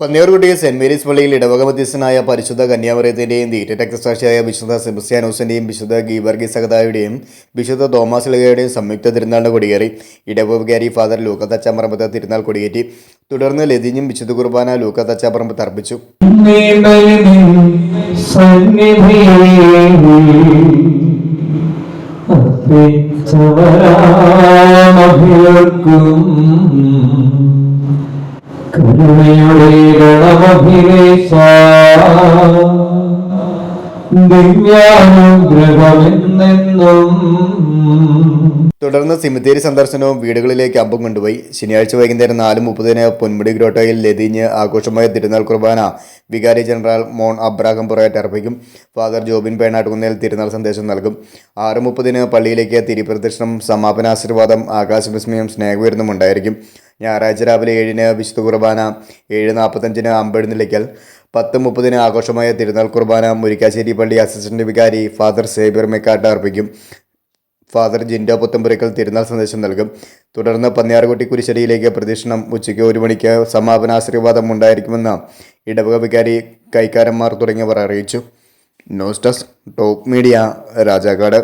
പന്നിയൂർകുട്ടി saint Mary's പള്ളിയിൽ ഇടവക മധ്യസ്ഥനായ പരിശുദ്ധ കന്യാമറിയത്തിന്റെയും തീറ്റ രക്തസാക്ഷിയായ വിശുദ്ധ സെബസ്ത്യാനോസിന്റെയും വിശുദ്ധ ഗീവർഗി സഹതായുടെയും വിശുദ്ധ തോമസ് ലഗയുടെയും സംയുക്ത തിരുനാളിന് കൊടിയേറി. ഇടവകാരി ഫാദർ ലൂക്ക തച്ചാമ്പറമ്പത്ത് തിരുനാൾ കൊടിയേറ്റി. തുടർന്ന് ലതിഞ്ഞും വിശുദ്ധ കുർബാന ലൂക്ക തച്ചാമ്പറമ്പത്ത് അർപ്പിച്ചു തുടർന്ന് സിമിത്തേരി സന്ദർശനവും വീടുകളിലേക്ക് അമ്പം കൊണ്ടുപോയി. ശനിയാഴ്ച വൈകുന്നേരം നാല് മുപ്പതിന് പൊന്മുടി ഗ്രോട്ടോയിൽ ലതിഞ്ഞ് ആഘോഷമായ തിരുനാൾ കുർബാന വികാരി ജനറൽ മോൺ അബ്രാഹം പുറയറ്റ് അർപ്പിക്കും. ഫാദർ ജോബിൻ പേണാട്ടുകുന്നേൽ തിരുനാൾ സന്ദേശം നൽകും. ആറ് മുപ്പതിന് പള്ളിയിലേക്ക് തിരിപ്രദക്ഷിണം സമാപനാശീർവാദം ആകാശവിസ്മയം സ്നേഹവിരുന്നും ഉണ്ടായിരിക്കും. ഞായറാഴ്ച രാവിലെ ഏഴിന് വിശുദ്ധ കുർബാന ഏഴ് നാൽപ്പത്തഞ്ചിന് അമ്പെഴുന്നള്ളിക്കൽ പത്ത് മുപ്പതിന് ആഘോഷമായ തിരുനാൾ കുർബാന മുരിക്കാശ്ശേരി പള്ളി അസിസ്റ്റന്റ് വികാരി ഫാദർ സേബിയർ മെക്കാട്ട് അർപ്പിക്കും. ഫാദർ ജിൻഡോ പുത്തമ്പുരക്കൽ തിരുനാൾ സന്ദേശം നൽകും. തുടർന്ന് പന്നിയാർകുട്ടി കുരിശടിയിലേക്ക് പ്രദക്ഷിണം ഉച്ചയ്ക്ക് ഒരു മണിക്ക് സമാപനാശീർവാദം ഉണ്ടായിരിക്കുമെന്ന് ഇടവക വികാരി കൈക്കാരന്മാർ തുടങ്ങിയവർ അറിയിച്ചു. News desk top media Rajakkad.